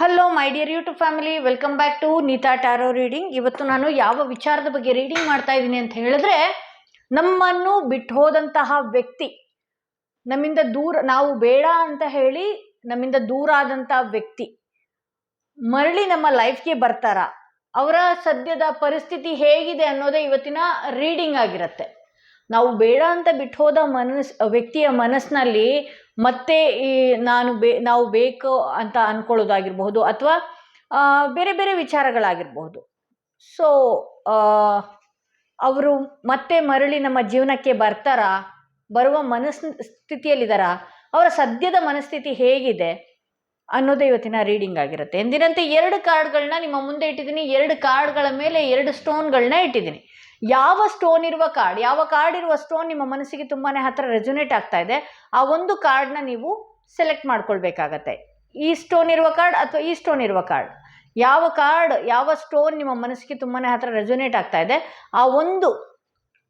Hello my dear YouTube family welcome back to Neeta tarot reading ಇವತ್ತು ನಾನು ಯಾವ ವಿಚಾರದ ಬಗ್ಗೆ ರೀಡಿಂಗ್ ಮಾಡ್ತಾ ಇದ್ದೀನಿ ಅಂತ ಹೇಳಿದ್ರೆ, ನಮ್ಮನ್ನು ಬಿಟ್ಟು ಹೋದಂತಹ ವ್ಯಕ್ತಿ, ನಮ್ಮಿಂದ ದೂರ, ನಾವು ಬೇಡ ಅಂತ ಹೇಳಿ ನಮ್ಮಿಂದ ದೂರ ಆದಂತಹ ವ್ಯಕ್ತಿ, ಮರಳಿ ನಮ್ಮ ಲೈಫ್ಗೆ ಬರ್ತಾರ? ಅವರ ಸದ್ಯದ ಪರಿಸ್ಥಿತಿ ಹೇಗಿದೆ ಅನ್ನೋದೇ ಇವತ್ತಿನ ರೀಡಿಂಗ್ ಆಗಿರುತ್ತೆ. ನಾವು ಬೇಡ ಅಂತ ಬಿಟ್ಟು ಹೋದ ಮನಸ್, ವ್ಯಕ್ತಿಯ ಮನಸ್ಸಿನಲ್ಲಿ ಮತ್ತೆ ಈ ನಾನು ಬೇ, ನಾವು ಬೇಕು ಅಂತ ಅನ್ಕೊಳ್ಳೋದಾಗಿರ್ಬಹುದು ಅಥವಾ ಬೇರೆ ಬೇರೆ ವಿಚಾರಗಳಾಗಿರ್ಬಹುದು. ಸೊ ಅವರು ಮತ್ತೆ ಮರಳಿ ನಮ್ಮ ಜೀವನಕ್ಕೆ ಬರ್ತಾರಾ? ಬರುವ ಮನಸ್ ಸ್ಥಿತಿಯಲ್ಲಿದ್ದಾರ ಅವರ ಸದ್ಯದ ಮನಸ್ಥಿತಿ ಹೇಗಿದೆ ಅನ್ನೋದೇ ಇವತ್ತಿನ ರೀಡಿಂಗ್ ಆಗಿರುತ್ತೆ. ಎಂದಿನಂತೆ ಎರಡು ಕಾರ್ಡ್ಗಳನ್ನ ನಿಮ್ಮ ಮುಂದೆ ಇಟ್ಟಿದ್ದೀನಿ, ಎರಡು ಕಾರ್ಡ್ಗಳ ಮೇಲೆ ಎರಡು ಸ್ಟೋನ್ಗಳನ್ನ ಇಟ್ಟಿದ್ದೀನಿ. ಯಾವ ಸ್ಟೋನ್ ಇರುವ ಕಾರ್ಡ್ ಯಾವ ಕಾರ್ಡ್ ಇರುವ ಸ್ಟೋನ್ ನಿಮ್ಮ ಮನಸ್ಸಿಗೆ ತುಂಬಾ ಹತ್ತಿರ ರೆಜುನೇಟ್ ಆಗ್ತಾ ಇದೆ, ಆ ಒಂದು ಕಾರ್ಡ್ನ ನೀವು ಸೆಲೆಕ್ಟ್ ಮಾಡ್ಕೊಳ್ಬೇಕಾಗತ್ತೆ. ಈ ಸ್ಟೋನ್ ಇರುವ ಕಾರ್ಡ್ ಅಥವಾ ಈ ಸ್ಟೋನ್ ಇರುವ ಕಾರ್ಡ್ ಯಾವ ಕಾರ್ಡ್ ಯಾವ ಸ್ಟೋನ್ ನಿಮ್ಮ ಮನಸ್ಸಿಗೆ ತುಂಬಾ ಹತ್ತಿರ ರೆಜುನೇಟ್ ಆಗ್ತಾ ಇದೆ, ಆ ಒಂದು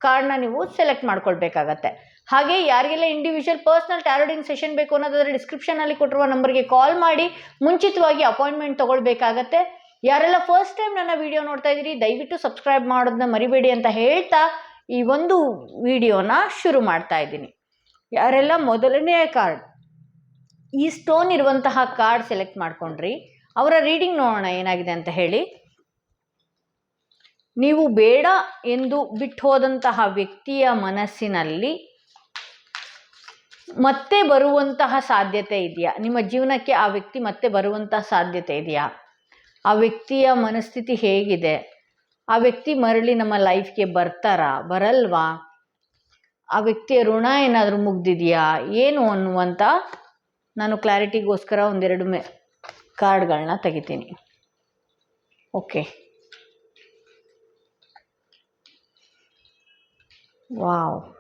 ಕಾರ್ಡ್ನ ನೀವು ಸೆಲೆಕ್ಟ್ ಮಾಡ್ಕೊಳ್ಬೇಕಾಗತ್ತೆ. ಹಾಗೆ ಯಾರಿಗೆಲ್ಲ ಇಂಡಿವಿಜುವಲ್ ಪರ್ಸ್ನಲ್ ಟ್ಯಾರೋಡಿಂಗ್ ಸೆಷನ್ ಬೇಕು ಅನ್ನೋದಾದ್ರೆ ಡಿಸ್ಕ್ರಿಪ್ಷನಲ್ಲಿ ಕೊಟ್ಟಿರುವ ನಂಬರ್ಗೆ ಕಾಲ್ ಮಾಡಿ, ಮುಂಚಿತವಾಗಿ ಅಪಾಯಿಂಟ್ಮೆಂಟ್ ತಗೊಳ್ಬೇಕಾಗತ್ತೆ. ಯಾರೆಲ್ಲ ಫಸ್ಟ್ ಟೈಮ್ ನನ್ನ ವಿಡಿಯೋ ನೋಡ್ತಾ ಇದ್ದೀರಿ, ದಯವಿಟ್ಟು ಸಬ್ಸ್ಕ್ರೈಬ್ ಮಾಡೋದನ್ನ ಮರಿಬೇಡಿ ಅಂತ ಹೇಳ್ತಾ ಈ ಒಂದು ವಿಡಿಯೋನ ಶುರು ಮಾಡ್ತಾ ಇದ್ದೀನಿ. ಯಾರೆಲ್ಲ ಮೊದಲನೇ ಕಾರ್ಡ್ ಈ ಸ್ಟೋನ್ ಇರುವಂತಹ ಕಾರ್ಡ್ ಸೆಲೆಕ್ಟ್ ಮಾಡ್ಕೊಂಡ್ರಿ, ಅವರ ರೀಡಿಂಗ್ ನೋಡೋಣ ಏನಾಗಿದೆ ಅಂತ ಹೇಳಿ. ನೀವು ಬೇಡ ಎಂದು ಬಿಟ್ಟು ಹೋದಂತಹ ವ್ಯಕ್ತಿಯ ಮನಸ್ಸಿನಲ್ಲಿ ಮತ್ತೆ ಬರುವಂತಹ ಸಾಧ್ಯತೆ ಇದೆಯಾ? ನಿಮ್ಮ ಜೀವನಕ್ಕೆ ಆ ವ್ಯಕ್ತಿ ಮತ್ತೆ ಬರುವಂತಹ ಸಾಧ್ಯತೆ ಇದೆಯಾ? ಆ ವ್ಯಕ್ತಿಯ ಮನಸ್ಥಿತಿ ಹೇಗಿದೆ? ಆ ವ್ಯಕ್ತಿ ಮರಳಿ ನಮ್ಮ ಲೈಫ್ಗೆ ಬರ್ತಾರಾ? ಬರಲ್ವಾ? ಆ ವ್ಯಕ್ತಿಯ ಋಣ ಏನಾದರೂ ಮುಗ್ದಿದೆಯಾ? ಏನು ಅನ್ನುವಂಥ ನಾನು ಕ್ಲಾರಿಟಿಗೋಸ್ಕರ ಒಂದೆರಡು ಮೆ ಕಾರ್ಡ್ಗಳನ್ನ ತೆಗಿತೀನಿ. ಓಕೆ ವಾವ್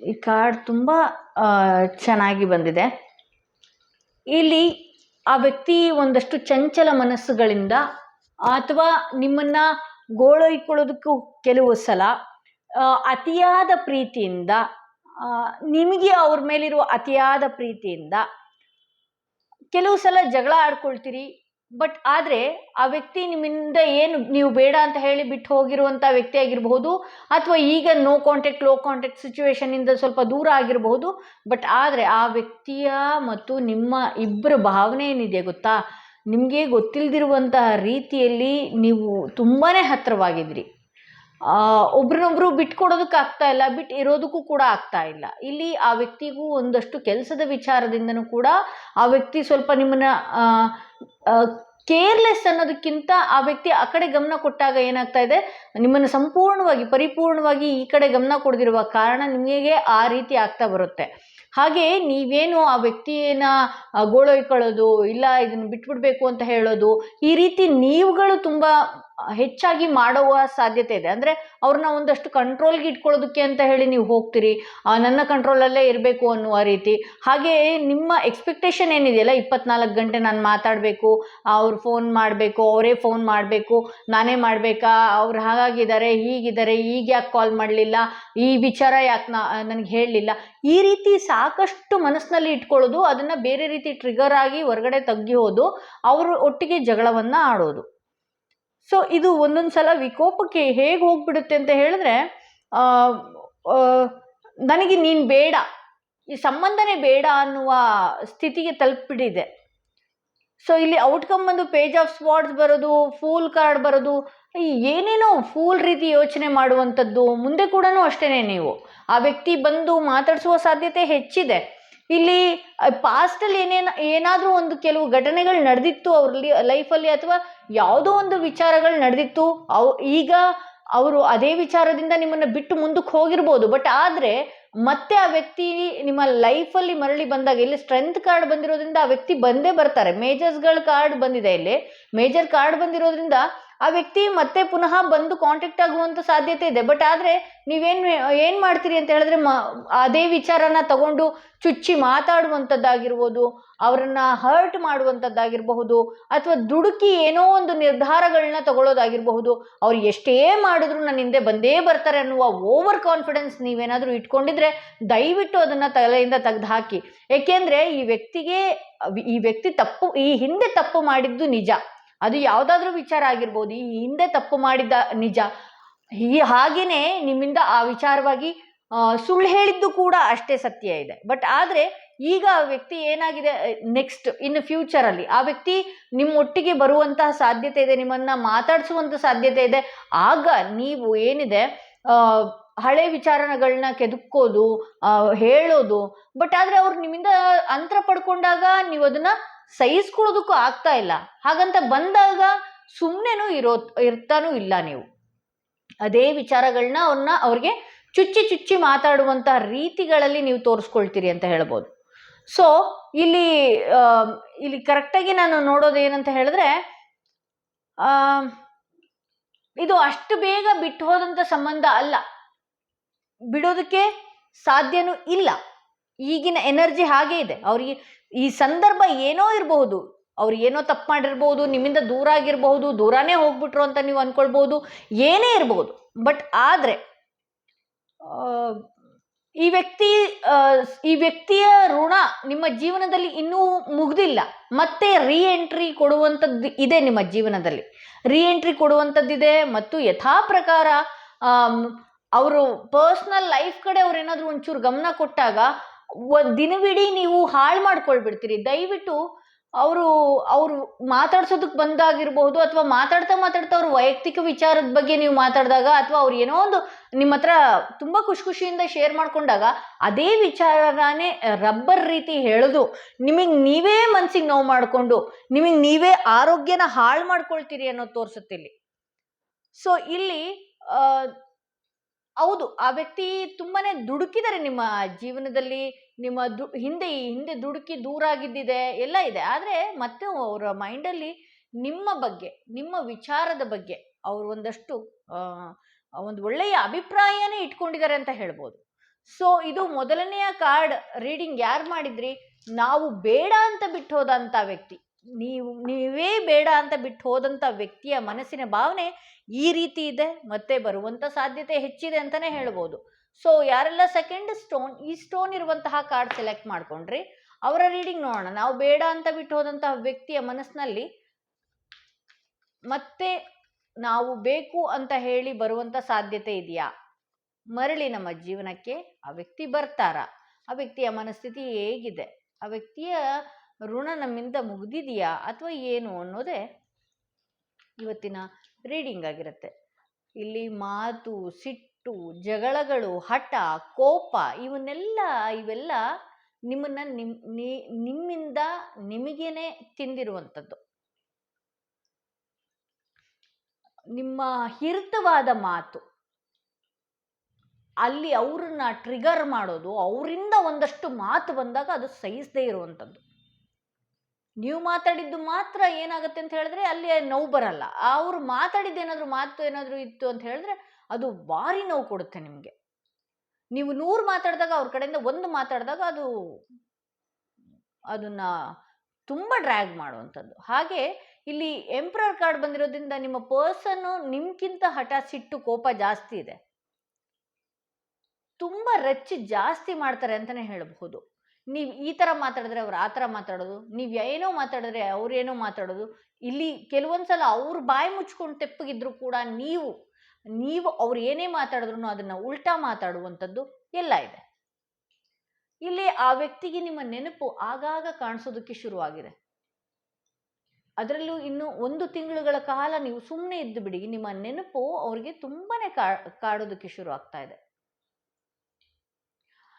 ಈ ಕಾರ್ಡ್ ತುಂಬ ಚೆನ್ನಾಗಿ ಬಂದಿದೆ. ಇಲ್ಲಿ ಆ ವ್ಯಕ್ತಿ ಒಂದಷ್ಟು ಚಂಚಲ ಮನಸ್ಸುಗಳಿಂದ ಅಥವಾ ನಿಮ್ಮನ್ನ ಗೋಳೈಕೊಳ್ಳೋದಕ್ಕೂ ಕೆಲವು ಸಲ ಅತಿಯಾದ ಪ್ರೀತಿಯಿಂದ ನಿಮಗೆ ಅವ್ರ ಮೇಲಿರುವ ಅತಿಯಾದ ಪ್ರೀತಿಯಿಂದ ಕೆಲವು ಸಲ ಜಗಳ ಆಡ್ಕೊಳ್ತೀರಿ. ಬಟ್ ಆದರೆ ಆ ವ್ಯಕ್ತಿ ನಿಮ್ಮಿಂದ ಏನು ನೀವು ಬೇಡ ಅಂತ ಹೇಳಿ ಬಿಟ್ಟು ಹೋಗಿರುವಂಥ ವ್ಯಕ್ತಿ ಆಗಿರಬಹುದು ಅಥವಾ ಈಗ ನೋ ಕಾಂಟ್ಯಾಕ್ಟ್ ಲೋ ಕಾಂಟ್ಯಾಕ್ಟ್ ಸಿಚುವೇಶನಿಂದ ಸ್ವಲ್ಪ ದೂರ ಆಗಿರಬಹುದು. ಬಟ್ ಆದರೆ ಆ ವ್ಯಕ್ತಿಯ ಮತ್ತು ನಿಮ್ಮ ಇಬ್ಬರ ಭಾವನೆ ಏನಿದೆ ಗೊತ್ತಾ? ನಿಮಗೆ ಗೊತ್ತಿಲ್ದಿರುವಂತಹ ರೀತಿಯಲ್ಲಿ ನೀವು ತುಂಬಾ ಹತ್ತಿರವಾಗಿದ್ರಿ ಒಬ್ರನ್ನೊಬ್ರು ಬಿಟ್ಕೊಡೋದಕ್ಕೆ ಆಗ್ತಾ ಇಲ್ಲ ಬಿಟ್ಟು ಇರೋದಕ್ಕೂ ಕೂಡ ಆಗ್ತಾ ಇಲ್ಲ. ಇಲ್ಲಿ ಆ ವ್ಯಕ್ತಿಗೂ ಒಂದಷ್ಟು ಕೆಲಸದ ವಿಚಾರದಿಂದನೂ ಕೂಡ ಆ ವ್ಯಕ್ತಿ ಸ್ವಲ್ಪ ನಿಮ್ಮನ್ನ ಕೇರ್ಲೆಸ್ ಅನ್ನೋದಕ್ಕಿಂತ ಆ ವ್ಯಕ್ತಿ ಆ ಕಡೆ ಗಮನ ಕೊಟ್ಟಾಗ ಏನಾಗ್ತಾ ಇದೆ? ನಿಮ್ಮನ್ನು ಸಂಪೂರ್ಣವಾಗಿ, ಪರಿಪೂರ್ಣವಾಗಿ ಈ ಕಡೆ ಗಮನ ಕೊಡದಿರುವ ಕಾರಣ ನಿಮಗೆ ಆ ರೀತಿ ಆಗ್ತಾ ಬರುತ್ತೆ. ಹಾಗೆ ನೀವೇನು ಆ ವ್ಯಕ್ತಿಯನ್ನ ಗೋಳೊಯ್ಕೊಳ್ಳೋದು, ಇಲ್ಲ ಇದನ್ನು ಬಿಟ್ಬಿಡ್ಬೇಕು ಅಂತ ಹೇಳೋದು, ಈ ರೀತಿ ನೀವುಗಳು ತುಂಬ ಹೆಚ್ಚಾಗಿ ಮಾಡುವ ಸಾಧ್ಯತೆ ಇದೆ. ಅಂದರೆ ಅವ್ರನ್ನ ಒಂದಷ್ಟು ಕಂಟ್ರೋಲ್ಗೆ ಇಟ್ಕೊಳ್ಳೋದಕ್ಕೆ ಅಂತ ಹೇಳಿ ನೀವು ಹೋಗ್ತೀರಿ. ನನ್ನ ಕಂಟ್ರೋಲಲ್ಲೇ ಇರಬೇಕು ಅನ್ನುವ ರೀತಿ. ಹಾಗೆ ನಿಮ್ಮ ಎಕ್ಸ್ಪೆಕ್ಟೇಷನ್ ಏನಿದೆಯಲ್ಲ ಇಪ್ಪತ್ನಾಲ್ಕು ಗಂಟೆ ನಾನು ಮಾತಾಡಬೇಕು ಅವ್ರು ಫೋನ್ ಮಾಡಬೇಕು, ಅವರೇ ಫೋನ್ ಮಾಡಬೇಕು, ನಾನೇ ಮಾಡಬೇಕಾ? ಅವ್ರು ಹಾಗಾಗಿದ್ದಾರೆ, ಹೀಗಿದ್ದಾರೆ ಈಗ ಯಾಕೆ ಕಾಲ್ ಮಾಡಲಿಲ್ಲ? ಈ ವಿಚಾರ ಯಾಕೆ ನಾ, ನನಗೆ ಹೇಳಲಿಲ್ಲ? ಈ ರೀತಿ ಸಾಕಷ್ಟು ಮನಸ್ಸಿನಲ್ಲಿ ಇಟ್ಕೊಳ್ಳೋದು, ಅದನ್ನು ಬೇರೆ ರೀತಿ ಟ್ರಿಗರ್ ಆಗಿ ಹೊರಗಡೆ ತೆಗಿಯೋದು ಅವರು ಒಟ್ಟಿಗೆ ಜಗಳವನ್ನು ಆಡೋದು. ಸೊ ಇದು ಒಂದೊಂದು ಸಲ ವಿಕೋಪಕ್ಕೆ ಹೇಗೆ ಹೋಗ್ಬಿಡುತ್ತೆ ಅಂತ ಹೇಳಿದ್ರೆ ನನಗೆ ನೀನು ಬೇಡ, ಈ ಸಂಬಂಧನೇ ಬೇಡ ಅನ್ನುವ ಸ್ಥಿತಿಗೆ ತಲುಪಿಬಿಟ್ಟಿದೆ. ಸೊ ಇಲ್ಲಿ ಔಟ್ಕಮ್ ಬಂದು ಪೇಜ್ ಆಫ್ ಸ್ಪಾಟ್ಸ್ ಬರೋದು ಫೂಲ್ ಕಾರ್ಡ್ ಬರೋದು ಏನೇನೋ ಫೂಲ್ ರೀತಿ ಯೋಚನೆ ಮಾಡುವಂಥದ್ದು, ಮುಂದೆ ಕೂಡ ಅಷ್ಟೇ ನೀವು. ಆ ವ್ಯಕ್ತಿ ಬಂದು ಮಾತಾಡಿಸುವ ಸಾಧ್ಯತೆ ಹೆಚ್ಚಿದೆ. ಇಲ್ಲಿ ಪಾಸ್ಟಲ್ಲಿ ಏನೇನು, ಏನಾದರೂ ಒಂದು ಕೆಲವು ಘಟನೆಗಳು ನಡೆದಿತ್ತು ಅವ್ರಲ್ಲಿ ಲೈಫಲ್ಲಿ ಅಥವಾ ಯಾವುದೋ ಒಂದು ವಿಚಾರಗಳು ನಡೆದಿತ್ತು, ಅವ್, ಈಗ ಅವರು ಅದೇ ವಿಚಾರದಿಂದ ನಿಮ್ಮನ್ನು ಬಿಟ್ಟು ಮುಂದಕ್ಕೆ ಹೋಗಿರ್ಬೋದು. ಬಟ್ ಆದರೆ, ಮತ್ತೆ ಆ ವ್ಯಕ್ತಿ ನಿಮ್ಮ ಲೈಫಲ್ಲಿ ಮರಳಿ ಬಂದಾಗ, ಇಲ್ಲಿ ಸ್ಟ್ರೆಂತ್ ಕಾರ್ಡ್ ಬಂದಿರೋದ್ರಿಂದ ಆ ವ್ಯಕ್ತಿ ಬಂದೇ ಬರ್ತಾರೆ. ಮೇಜರ್ಸ್ಗಳ ಕಾರ್ಡ್ ಬಂದಿದೆ ಇಲ್ಲಿ. ಮೇಜರ್ ಕಾರ್ಡ್ ಬಂದಿರೋದ್ರಿಂದ ಆ ವ್ಯಕ್ತಿ ಮತ್ತೆ ಪುನಃ ಬಂದು ಕಾಂಟ್ಯಾಕ್ಟ್ ಆಗುವಂತ ಸಾಧ್ಯತೆ ಇದೆ. ಬಟ್ ಆದ್ರೆ ನೀವೇನು, ಏನು ಮಾಡ್ತೀರಿ ಅಂತ ಹೇಳಿದ್ರೆ ಮ, ಅದೇ ವಿಚಾರನ ತಗೊಂಡು ಚುಚ್ಚಿ ಮಾತಾಡುವಂಥದ್ದಾಗಿರ್ಬೋದು ಅವರನ್ನ ಹರ್ಟ್ ಮಾಡುವಂಥದ್ದಾಗಿರಬಹುದು ಅಥವಾ ದುಡುಕಿ ಏನೋ ಒಂದು ನಿರ್ಧಾರಗಳನ್ನ ತಗೊಳ್ಳೋದಾಗಿರಬಹುದು, ಅವ್ರು ಎಷ್ಟೇ ಮಾಡಿದ್ರು ನನ್ನ ಹಿಂದೆ ಬಂದೇ ಬರ್ತಾರೆ ಅನ್ನುವ ಓವರ್ ಕಾನ್ಫಿಡೆನ್ಸ್ ನೀವೇನಾದರೂ ಇಟ್ಕೊಂಡಿದ್ರೆ ದಯವಿಟ್ಟು ಅದನ್ನ ತಲೆಯಿಂದ ತೆಗೆದು ಹಾಕಿ ಏಕೆಂದರೆ ಈ ವ್ಯಕ್ತಿಗೆ, ಈ ವ್ಯಕ್ತಿ ತಪ್ಪು, ಈ ಹಿಂದೆ ತಪ್ಪು ಮಾಡಿದ್ದು ನಿಜ. ಅದು ಯಾವುದಾದ್ರೂ ವಿಚಾರ ಆಗಿರ್ಬೋದು, ಈ ಹಿಂದೆ ತಪ್ಪು ಮಾಡಿದ್ದ ನಿಜ. ಈ ಹಾಗೆಯೇ ನಿಮ್ಮಿಂದ ಆ ವಿಚಾರವಾಗಿ ಸುಳ್ಳು ಹೇಳಿದ್ದು ಕೂಡ ಅಷ್ಟೇ ಸತ್ಯ ಇದೆ. ಬಟ್ ಆದ್ರೆ ಈಗ ಆ ವ್ಯಕ್ತಿ ಏನಾಗಿದೆ ನೆಕ್ಸ್ಟ್ ಇನ್ ಫ್ಯೂಚರ್ ಅಲ್ಲಿ ಆ ವ್ಯಕ್ತಿ ನಿಮ್ಮ ಒಟ್ಟಿಗೆ ಬರುವಂತಹ ಸಾಧ್ಯತೆ ಇದೆ, ನಿಮ್ಮನ್ನ ಮಾತಾಡಿಸುವಂತ ಸಾಧ್ಯತೆ ಇದೆ. ಆಗ ನೀವು ಏನಿದೆ ಹಳೆ ವಿಚಾರಗಳನ್ನ ಕೆದಕ್ಕೋದು ಹೇಳೋದು. ಬಟ್ ಆದ್ರೆ ಅವ್ರು ನಿಮ್ಮಿಂದ ಅಂತರ ಪಡ್ಕೊಂಡಾಗ ನೀವು ಅದನ್ನ ಸಹಿಸ್ಕೊಳ್ಳೋದಕ್ಕೂ ಆಗ್ತಾ ಇಲ್ಲ. ಹಾಗಂತ ಬಂದಾಗ ಸುಮ್ಮನೆನೂ ಇರೋ ಇರ್ತಾನೂ ಇಲ್ಲ ನೀವು. ಅದೇ ವಿಚಾರಗಳನ್ನ ಅವ್ರನ್ನ ಅವ್ರಿಗೆ ಚುಚ್ಚಿ ಚುಚ್ಚಿ ಮಾತಾಡುವಂತ ರೀತಿಗಳಲ್ಲಿ ನೀವು ತೋರಿಸ್ಕೊಳ್ತೀರಿ ಅಂತ ಹೇಳ್ಬೋದು. ಸೊ ಇಲ್ಲಿ ಇಲ್ಲಿ ಕರೆಕ್ಟಾಗಿ ನಾನು ನೋಡೋದು ಏನಂತ ಹೇಳಿದ್ರೆ ಇದು ಅಷ್ಟು ಬೇಗ ಬಿಟ್ಟು ಹೋದಂತ ಸಂಬಂಧ ಅಲ್ಲ. ಬಿಡೋದಕ್ಕೆ ಸಾಧ್ಯನೂ ಇಲ್ಲ. ಈಗಿನ ಎನರ್ಜಿ ಹಾಗೆ ಇದೆ. ಅವ್ರಿಗೆ ಈ ಸಂದರ್ಭ ಏನೋ ಇರಬಹುದು. ಅವ್ರು ಏನೋ ತಪ್ಪು ಮಾಡಿರ್ಬೋದು, ನಿಮ್ಮಿಂದ ದೂರ ಆಗಿರಬಹುದು, ದೂರನೇ ಹೋಗ್ಬಿಟ್ರು ಅಂತ ನೀವು ಅನ್ಕೊಳ್ಬಹುದು ಏನೇ ಇರಬಹುದು ಬಟ್ ಆದ್ರೆ ಈ ವ್ಯಕ್ತಿ ಈ ವ್ಯಕ್ತಿಯ ಋಣ ನಿಮ್ಮ ಜೀವನದಲ್ಲಿ ಇನ್ನೂ ಮುಗ್ದಿಲ್ಲ. ಮತ್ತೆ ರೀಎಂಟ್ರಿ ಕೊಡುವಂಥದ್ದು ಇದೆ ನಿಮ್ಮ ಜೀವನದಲ್ಲಿ. ರೀಎಂಟ್ರಿ ಕೊಡುವಂಥದ್ದಿದೆ ಮತ್ತು ಯಥಾ ಪ್ರಕಾರ ಅವರು ಪರ್ಸ್ನಲ್ ಲೈಫ್ ಕಡೆ ಅವ್ರು ಏನಾದರೂ ಒಂಚೂರು ಗಮನ ಕೊಟ್ಟಾಗ ದಿನವಿಡೀ ನೀವು ಹಾಳು ಮಾಡ್ಕೊಳ್ಬಿಡ್ತೀರಿ. ದಯವಿಟ್ಟು ಅವರು ಅವರು ಮಾತಾಡ್ಸೋದಕ್ಕೆ ಬಂದಾಗಿರ್ಬಹುದು ಅಥವಾ ಮಾತಾಡ್ತಾ ಮಾತಾಡ್ತಾ ಅವ್ರ ವೈಯಕ್ತಿಕ ವಿಚಾರದ ಬಗ್ಗೆ ನೀವು ಮಾತಾಡಿದಾಗ ಅಥವಾ ಅವ್ರು ಏನೋ ಒಂದು ನಿಮ್ಮ ಹತ್ರ ತುಂಬ ಖುಷಿ ಖುಷಿಯಿಂದ ಶೇರ್ ಮಾಡ್ಕೊಂಡಾಗ ಅದೇ ವಿಚಾರನೇ ರಬ್ಬರ್ ರೀತಿ ಹೇಳೋದು. ನಿಮಗೆ ನೀವೇ ಮನ್ಸಿಗೆ ನೋವು ಮಾಡಿಕೊಂಡು, ನಿಮಗೆ ನೀವೇ ಆರೋಗ್ಯನ ಹಾಳು ಮಾಡ್ಕೊಳ್ತೀರಿ ಅನ್ನೋದು ತೋರಿಸುತ್ತೆ ಇಲ್ಲಿ. ಸೊ ಇಲ್ಲಿ ಹೌದು, ಆ ವ್ಯಕ್ತಿ ತುಂಬಾನೇ ದುಡುಕಿದ್ದಾರೆ ನಿಮ್ಮ ಜೀವನದಲ್ಲಿ. ನಿಮ್ಮ ದು, ಹಿಂದೆ ಈ, ಹಿಂದೆ ದುಡುಕಿ ದೂರ ಆಗಿದ್ದಿದೆ, ಎಲ್ಲ ಇದೆ. ಆದರೆ ಮತ್ತೆ ಅವರ ಮೈಂಡಲ್ಲಿ ನಿಮ್ಮ ಬಗ್ಗೆ, ನಿಮ್ಮ ವಿಚಾರದ ಬಗ್ಗೆ ಅವರು ಒಂದಷ್ಟು ಒಂದು ಒಳ್ಳೆಯ ಅಭಿಪ್ರಾಯನೇ ಇಟ್ಕೊಂಡಿದ್ದಾರೆ ಅಂತ ಹೇಳ್ಬೋದು. ಸೊ ಇದು ಮೊದಲನೆಯ ಕಾರ್ಡ್ ರೀಡಿಂಗ್ ಯಾರು ಮಾಡಿದ್ರಿ? ನಾವು ಬೇಡ ಅಂತ ಬಿಟ್ಟು ಹೋದಂಥ ವ್ಯಕ್ತಿ. ನೀವು, ನೀವೇ ಬೇಡ ಅಂತ ಬಿಟ್ಟು ಹೋದಂಥ ವ್ಯಕ್ತಿಯ ಮನಸ್ಸಿನ ಭಾವನೆ ಈ ರೀತಿ ಇದೆ, ಮತ್ತೆ ಬರುವಂತ ಸಾಧ್ಯತೆ ಹೆಚ್ಚಿದೆ ಅಂತಾನೆ ಹೇಳ್ಬೋದು. ಸೊ ಯಾರೆಲ್ಲ ಸೆಕೆಂಡ್ ಸ್ಟೋನ್ ಈ ಸ್ಟೋನ್ ಇರುವಂತಹ ಕಾರ್ಡ್ ಸೆಲೆಕ್ಟ್ ಮಾಡ್ಕೊಂಡ್ರಿ, ಅವರ ರೀಡಿಂಗ್ ನೋಡೋಣ. ನಾವು ಬೇಡ ಅಂತ ಬಿಟ್ಟು ಹೋದಂತಹ ವ್ಯಕ್ತಿಯ ಮನಸ್ಸಿನಲ್ಲಿ ಮತ್ತೆ ನಾವು ಬೇಕು ಅಂತ ಹೇಳಿ ಬರುವಂತ ಸಾಧ್ಯತೆ ಇದೆಯಾ? ಮರಳಿ ನಮ್ಮ ಜೀವನಕ್ಕೆ ಆ ವ್ಯಕ್ತಿ ಬರ್ತಾರ? ಆ ವ್ಯಕ್ತಿಯ ಮನಸ್ಥಿತಿ ಹೇಗಿದೆ? ಆ ವ್ಯಕ್ತಿಯ ಋಣ ನಮ್ಮಿಂದ ಮುಗಿದಿದೆಯಾ ಅಥವಾ ಏನು ಅನ್ನೋದೇ ಇವತ್ತಿನ ರೀಡಿಂಗ್ ಆಗಿರುತ್ತೆ. ಇಲ್ಲಿ ಮಾತು, ಸಿಟ್ಟು ಜಗಳಗಳು, ಹಠ, ಕೋಪ ಇವನ್ನೆಲ್ಲ, ಇವೆಲ್ಲ ನಿಮ್ಮನ್ನ ನಿಮ್ಮ ನಿಮ್ಮಿಂದ ನಿಮಗೇನೆ ತಿಂದಿರುವಂಥದ್ದು. ನಿಮ್ಮ ಹಿರಿತವಾದ ಮಾತು. ಅಲ್ಲಿ ಅವ್ರನ್ನ ಟ್ರಿಗರ್ ಮಾಡೋದು, ಅವರಿಂದ ಒಂದಷ್ಟು ಮಾತು ಬಂದಾಗ ಅದು ಸಹಿಸದೇ ಇರುವಂಥದ್ದು. ನೀವು ಮಾತಾಡಿದ್ದು ಮಾತ್ರ ಏನಾಗುತ್ತೆ ಅಂತ ಹೇಳಿದ್ರೆ ಅಲ್ಲಿ ನೋವು ಬರಲ್ಲ. ಅವ್ರು ಮಾತಾಡಿದ್ದು ಏನಾದರೂ ಮಾತು ಏನಾದರೂ ಇತ್ತು ಅಂತ ಹೇಳಿದ್ರೆ ಅದು ಭಾರಿ ನೋವು ಕೊಡುತ್ತೆ ನಿಮಗೆ. ನೀವು ನೂರು ಮಾತಾಡಿದಾಗ ಅವ್ರ ಕಡೆಯಿಂದ ಒಂದು ಮಾತಾಡಿದಾಗ ಅದು ಅದನ್ನ ತುಂಬ ಡ್ರ್ಯಾಗ್ ಮಾಡುವಂಥದ್ದು. ಹಾಗೆ ಇಲ್ಲಿ ಎಂಪ್ರರ್ ಕಾರ್ಡ್ ಬಂದಿರೋದ್ರಿಂದ ನಿಮ್ಮ ಪರ್ಸನ್ನು ನಿಮ್ಗಿಂತ ಹಠ ಸಿಟ್ಟು ಕೋಪ ಜಾಸ್ತಿ ಇದೆ. ತುಂಬ ರಚ್ಚಿ ಜಾಸ್ತಿ ಮಾಡ್ತಾರೆ ಅಂತಲೇ ಹೇಳಬಹುದು. ನೀವು ಈ ಥರ ಮಾತಾಡಿದ್ರೆ ಅವ್ರು ಆ ಥರ ಮಾತಾಡೋದು, ನೀವು ಏನೋ ಮಾತಾಡಿದ್ರೆ ಅವ್ರೇನೋ ಮಾತಾಡೋದು. ಇಲ್ಲಿ ಕೆಲವೊಂದ್ಸಲ ಅವ್ರ ಬಾಯಿ ಮುಚ್ಕೊಂಡು ತೆಪ್ಪಗಿದ್ರು ಕೂಡ ನೀವು ನೀವು ಅವ್ರು ಏನೇ ಮಾತಾಡಿದ್ರು ಅದನ್ನು ಉಲ್ಟಾ ಮಾತಾಡುವಂಥದ್ದು ಎಲ್ಲ ಇದೆ. ಇಲ್ಲಿ ಆ ವ್ಯಕ್ತಿಗೆ ನಿಮ್ಮ ನೆನಪು ಆಗಾಗ ಕಾಣಿಸೋದಕ್ಕೆ ಶುರುವಾಗಿದೆ. ಅದರಲ್ಲೂ ಇನ್ನು ಒಂದು ತಿಂಗಳುಗಳ ಕಾಲ ನೀವು ಸುಮ್ಮನೆ ಇದ್ದು ಬಿಡಿ, ನಿಮ್ಮ ನೆನಪು ಅವ್ರಿಗೆ ತುಂಬಾನೇ ಕಾಡೋದಕ್ಕೆ ಶುರು ಆಗ್ತಾ ಇದೆ.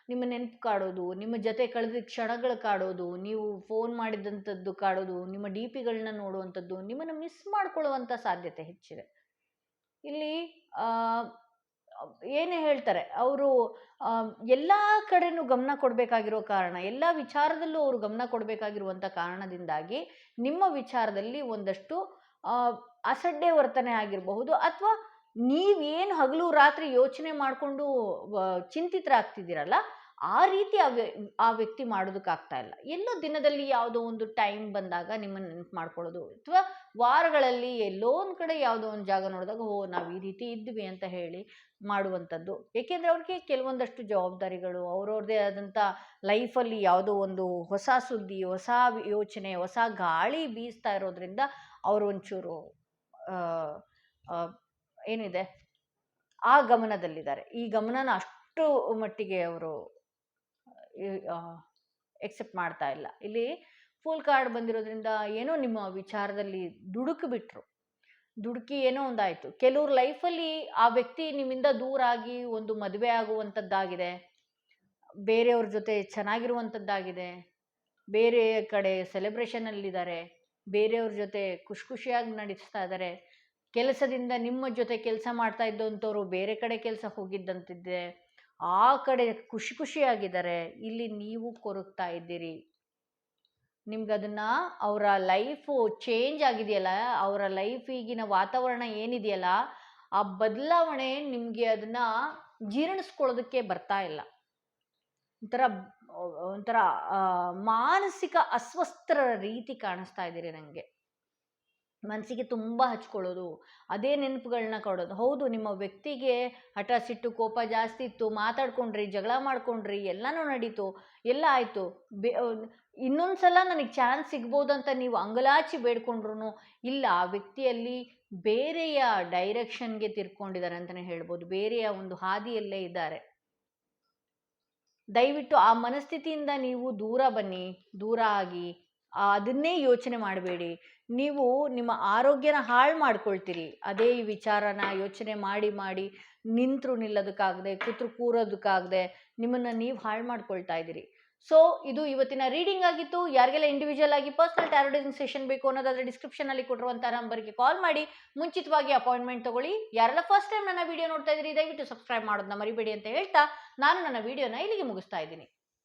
ನಿಮ್ಮ ನೆನಪು ಕಾಡೋದು, ನಿಮ್ಮ ಜೊತೆ ಕಳೆದ ಕ್ಷಣಗಳು ಕಾಡೋದು, ನೀವು ಫೋನ್ ಮಾಡಿದಂಥದ್ದು ಕಾಡೋದು, ನಿಮ್ಮ ಡಿ ಪಿಗಳನ್ನ ನೋಡುವಂಥದ್ದು, ನಿಮ್ಮನ್ನು ಮಿಸ್ ಮಾಡ್ಕೊಳ್ಳುವಂಥ ಸಾಧ್ಯತೆ ಹೆಚ್ಚಿದೆ. ಇಲ್ಲಿ ಏನೇ ಹೇಳ್ತಾರೆ, ಅವರು ಎಲ್ಲ ಕಡೆನೂ ಗಮನ ಕೊಡಬೇಕಾಗಿರೋ ಕಾರಣ, ಎಲ್ಲ ವಿಚಾರದಲ್ಲೂ ಅವರು ಗಮನ ಕೊಡಬೇಕಾಗಿರುವಂಥ ಕಾರಣದಿಂದಾಗಿ ನಿಮ್ಮ ವಿಚಾರದಲ್ಲಿ ಒಂದಷ್ಟು ಅಸಡ್ಡೆ ವರ್ತನೆ ಆಗಿರಬಹುದು ಅಥವಾ ನೀವೇನು ಹಗಲು ರಾತ್ರಿ ಯೋಚನೆ ಮಾಡಿಕೊಂಡು ಚಿಂತಿತರಾಗ್ತಿದ್ದೀರಲ್ಲ ಆ ರೀತಿ ಆ ವ್ಯ, ಆ ವ್ಯಕ್ತಿ ಮಾಡೋದಕ್ಕಾಗ್ತಾ ಇಲ್ಲ. ಎಲ್ಲೋ ದಿನದಲ್ಲಿ ಯಾವುದೋ ಒಂದು ಟೈಮ್ ಬಂದಾಗ ನಿಮ್ಮನ್ನು ನೆನಪು ಮಾಡ್ಕೊಳ್ಳೋದು ಅಥವಾ ವಾರಗಳಲ್ಲಿ ಎಲ್ಲೋ ಒಂದು ಕಡೆ ಯಾವುದೋ ಒಂದು ಜಾಗ ನೋಡಿದಾಗ ಓ ನಾವು ಈ ರೀತಿ ಇದ್ವಿ ಅಂತ ಹೇಳಿ ಮಾಡುವಂಥದ್ದು. ಏಕೆಂದರೆ ಅವ್ರಿಗೆ ಕೆಲವೊಂದಷ್ಟು ಜವಾಬ್ದಾರಿಗಳು, ಅವ್ರವ್ರದ್ದೇ ಆದಂಥ ಲೈಫಲ್ಲಿ ಯಾವುದೋ ಒಂದು ಹೊಸ ಸುದ್ದಿ, ಹೊಸ ಯೋಚನೆ, ಹೊಸ ಗಾಳಿ ಬೀಸ್ತಾ ಇರೋದ್ರಿಂದ ಅವರು ಒಂಚೂರು ಏನಿದೆ? ಆ ಗಮನದಲ್ಲಿದ್ದಾರೆ. ಈ ಗಮನನ ಅಷ್ಟು ಮಟ್ಟಿಗೆ ಅವರು ಎಕ್ಸೆಪ್ಟ್ ಮಾಡ್ತಾ ಇಲ್ಲ. ಇಲ್ಲಿ ಫುಲ್ ಕಾರ್ಡ್ ಬಂದಿರೋದ್ರಿಂದ ಏನೋ ನಿಮ್ಮ ವಿಚಾರದಲ್ಲಿ ದುಡುಕು ಬಿಟ್ರು. ದುಡುಕಿ ಏನೋ ಒಂದಾಯಿತು. ಕೆಲವ್ರ ಲೈಫಲ್ಲಿ ಆ ವ್ಯಕ್ತಿ ನಿಮ್ಮಿಂದ ದೂರ ಆಗಿ ಒಂದು ಮದುವೆ ಆಗುವಂಥದ್ದಾಗಿದೆ ಬೇರೆಯವ್ರ ಜೊತೆ ಚೆನ್ನಾಗಿರುವಂಥದ್ದಾಗಿದೆ ಬೇರೆ ಕಡೆ ಸೆಲೆಬ್ರೇಷನಲ್ಲಿದ್ದಾರೆ ಬೇರೆಯವ್ರ ಜೊತೆ ಖುಷಿ ಖುಷಿಯಾಗಿ ನಡೆಸ್ತಾ ಇದ್ದಾರೆ ಕೆಲಸದಿಂದ ನಿಮ್ಮ ಜೊತೆ ಕೆಲಸ ಮಾಡ್ತಾ ಇದ್ದಂಥವ್ರು ಬೇರೆ ಕಡೆ ಕೆಲಸ ಹೋಗಿದ್ದಂತಿದ್ದೆ ಆ ಕಡೆ ಖುಷಿ ಖುಷಿಯಾಗಿದ್ದಾರೆ. ಇಲ್ಲಿ ನೀವು ಕೊರಗ್ತಾ ಇದ್ದೀರಿ. ನಿಮ್ಗೆ ಅದನ್ನ ಅವರ ಲೈಫು ಚೇಂಜ್ ಆಗಿದೆಯಲ್ಲ, ಅವರ ಲೈಫ್ ಈಗಿನ ವಾತಾವರಣ ಏನಿದೆಯಲ್ಲ, ಆ ಬದಲಾವಣೆ ನಿಮಗೆ ಅದನ್ನ ಜೀರ್ಣಿಸ್ಕೊಳ್ಳೋದಕ್ಕೆ ಬರ್ತಾ ಇಲ್ಲ. ಒಂಥರ ಒಂಥರ ಮಾನಸಿಕ ಅಸ್ವಸ್ಥರ ರೀತಿ ಕಾಣಿಸ್ತಾ ಇದ್ದೀರಿ ನನಗೆ ಮನಸ್ಸಿಗೆ ತುಂಬ ಹಚ್ಕೊಳ್ಳೋದು, ಅದೇ ನೆನಪುಗಳನ್ನ ಕೊಡೋದು. ಹೌದು, ನಿಮ್ಮ ವ್ಯಕ್ತಿಗೆ ಹಠ, ಸಿಟ್ಟು, ಕೋಪ ಜಾಸ್ತಿ ಇತ್ತು, ಮಾತಾಡ್ಕೊಂಡ್ರಿ, ಜಗಳ ಮಾಡ್ಕೊಂಡ್ರಿ, ಎಲ್ಲನೂ ನಡೀತು, ಎಲ್ಲ ಆಯಿತು. ಬೇ ಇನ್ನೊಂದು ಸಲ ನನಗೆ ಚಾನ್ಸ್ ಸಿಗ್ಬೋದು ಅಂತ ನೀವು ಅಂಗಲಾಚಿ ಬೇಡ್ಕೊಂಡ್ರು ಇಲ್ಲ, ಆ ವ್ಯಕ್ತಿಯಲ್ಲಿ ಬೇರೆಯ ಡೈರೆಕ್ಷನ್ಗೆ ತಿರ್ಕೊಂಡಿದ್ದಾರೆ ಅಂತಲೇ ಹೇಳ್ಬೋದು. ಬೇರೆಯ ಒಂದು ಹಾದಿಯಲ್ಲೇ ಇದ್ದಾರೆ. ದಯವಿಟ್ಟು ಆ ಮನಸ್ಥಿತಿಯಿಂದ ನೀವು ದೂರ ಬನ್ನಿ, ದೂರ ಆಗಿ ಅದನ್ನೇ ಯೋಚನೆ ಮಾಡಬೇಡಿ. ನೀವು ನಿಮ್ಮ ಆರೋಗ್ಯನ ಹಾಳು ಮಾಡ್ಕೊಳ್ತೀರಿ. ಅದೇ ಈ ವಿಚಾರನ ಯೋಚನೆ ಮಾಡಿ ಮಾಡಿ ನಿಂತರು ನಿಲ್ಲೋದಕ್ಕಾಗದೆ, ಕೂತರು ಕೂರೋದಕ್ಕಾಗದೆ ನಿಮ್ಮನ್ನು ನೀವು ಹಾಳು ಮಾಡ್ಕೊಳ್ತಾ ಇದ್ದೀರಿ. ಸೊ ಇದು ಇವತ್ತಿನ ರೀಡಿಂಗ್ ಆಗಿತ್ತು. ಯಾರಿಗೆಲ್ಲ ಇಂಡಿವಿಜುವಲ್ ಆಗಿ ಪರ್ಸನಲ್ ಟ್ಯಾರೋಡಿಸಿಂಗ್ ಸೆಷನ್ ಬೇಕು ಅನ್ನೋದಾದ್ರೆ ಡಿಸ್ಕ್ರಿಪ್ಷನಲ್ಲಿ ಕೊಟ್ಟಿರುವಂಥ ನಂಬರ್ಗೆ ಕಾಲ್ ಮಾಡಿ. ಮುಂಚಿತವಾಗಿ ಅಪಾಯಿಂಟ್ಮೆಂಟ್ ತಗೊಳ್ಳಿ. ಯಾರೆಲ್ಲ ಫಸ್ಟ್ ಟೈಮ್ ನನ್ನ ವಿಡಿಯೋ ನೋಡ್ತಾ ಇದ್ದೀರಿ, ದಯವಿಟ್ಟು ಸಬ್ಸ್ಕ್ರೈಬ್ ಮಾಡೋದನ್ನ ಮರಿಬೇಡಿ ಅಂತ ಹೇಳ್ತಾ ನಾನು ನನ್ನ ವಿಡಿಯೋನ ಇಲ್ಲಿಗೆ ಮುಗಿಸ್ತಾ ಇದ್ದೀನಿ.